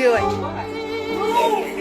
doing?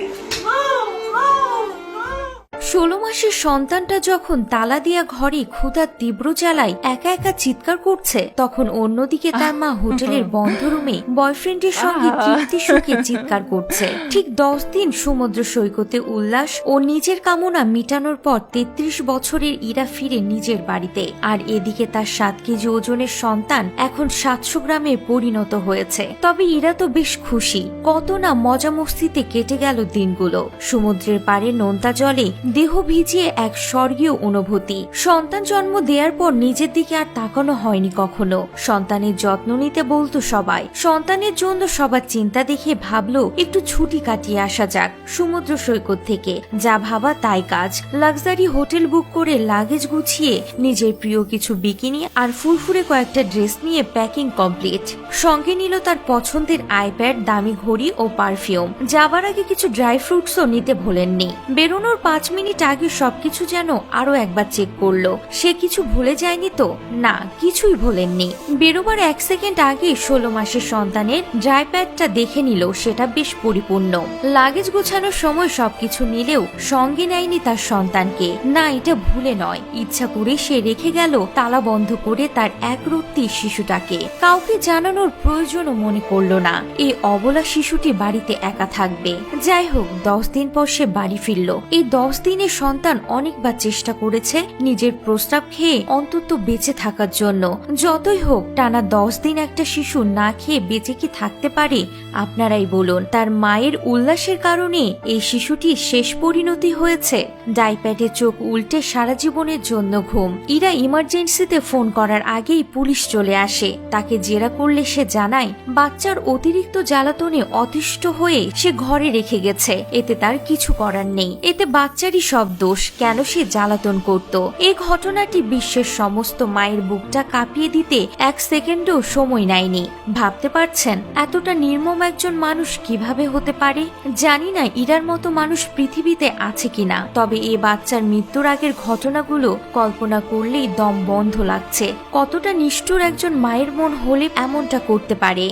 ষোলো মাসের সন্তানটা যখন তালা দিয়া ঘরে ক্ষুধার তীব্র জ্বালায় একা একা চিৎকার করছে তখন অন্যদিকে তার মা হোটেলের বন্ধ রুমে বয়ফ্রেন্ডের সঙ্গে তৃপ্তি সুখে চিৎকার করছে। ঠিক দশ দিন সমুদ্র সৈকতে উল্লাস ও নিজের কামনা মিটানোর পর তেত্রিশ বছরের ইরা ফিরে নিজের বাড়িতে। আর এদিকে তার সাত কেজি ওজনের সন্তান এখন সাতশো গ্রামে পরিণত হয়েছে। তবে ইরা তো বেশ খুশি। কত না মজা মস্তিতে কেটে গেল দিনগুলো। সমুদ্রের পাড়ে নোনতা জলে দেহ ভিজিয়ে এক স্বর্গীয় অনুভূতি। সন্তান জন্ম দেওয়ার পর নিজের দিকে আর তাকানো হয়নি কখনো। সন্তানের যত্ন নিতে বলতো সবাই। সন্তানের জন্য সবার চিন্তা দেখে ভাবলো, একটু ছুটি কাটিয়ে আসা যাক সমুদ্র সৈকত থেকে। যা ভাবা তাই কাজ। লাক্সারি হোটেল বুক করে লাগেজ গুছিয়ে নিজের প্রিয় কিছু বিকিনি আর ফুরফুরে কয়েকটা ড্রেস নিয়ে প্যাকিং কমপ্লিট। সঙ্গে নিল তার পছন্দের আইপ্যাড, দামি ঘড়ি ও পারফিউম। যাবার আগে কিছু ড্রাই ফ্রুটসও নিতে ভোলেননি। বেরোনোর পাঁচ মিনিট আগে সবকিছু যেন আরও একবার চেক করল। সে কিছু ভুলে যায়নি তো? না, কিছুই ভোলেননি। বেরোবার এক সেকেন্ড আগে ষোলো মাসের সন্তানের ড্রাই প্যাডটা দেখে নিল, সেটা বেশ পরিপূর্ণ। লাগেজ গোছানোর সময় সবকিছু নিলেও সঙ্গে নেয়নি তার সন্তানকে। না, এটা ভুলে নয়। ইচ্ছা করে সে রেখে গেল, তালা বন্ধ করে তার এক রত্তি শিশুটাকে। কাউকে জানানোর প্রয়োজনও মনে করল না। এই অবলা শিশুটি বাড়িতে একা থাকবে। যাই হোক, দশ দিন পর সে বাড়ি ফিরল। এই দশ দিনের সন্তান অনেকবার চেষ্টা করেছে নিজের প্রস্তাব খেয়ে অন্তত বেঁচে থাকার জন্য। যতই হোক, টানা দশ দিন একটা শিশু না খেয়ে বেঁচে কি থাকতে পারে? আপনারাই বলুন, তার মায়ের উল্লাসের কারণে এই শিশুটির শেষ পরিণতি হয়েছে। ডাইপ্যাডে চোখ উল্টে সারা জীবনের জন্য ঘুম। ইরা ইমার্জেন্সিতে ফোন করার আগেই পুলিশ চলে আসে। তাকে জেরা করলে সে জানায়, বাচ্চার অতিরিক্ত জ্বালাতনে অতিষ্ঠ হয়ে সে ঘরে রেখে গেছে। এতে তার কিছু করার নেই। এতে বাচ্চারই সব দোষ কেন সে জ্বালাতন করত? এই ঘটনাটি বিশ্বের সমস্ত মায়ের বুকটা কাঁপিয়ে দিতে এক সেকেন্ডও সময় নেয়নি। ভাবতে পারছেন এতটা নির্মম একজন মানুষ কীভাবে হতে পারে? জানি না ইরার মতো মানুষ পৃথিবীতে আছে কিনা। তবে এ বাচ্চার মৃত্যুর আগের ঘটনাগুলো কল্পনা করলেই দম বন্ধ লাগছে। কতটা নিষ্ঠুর একজন মায়ের মন হলে এমনটা করতে পারে?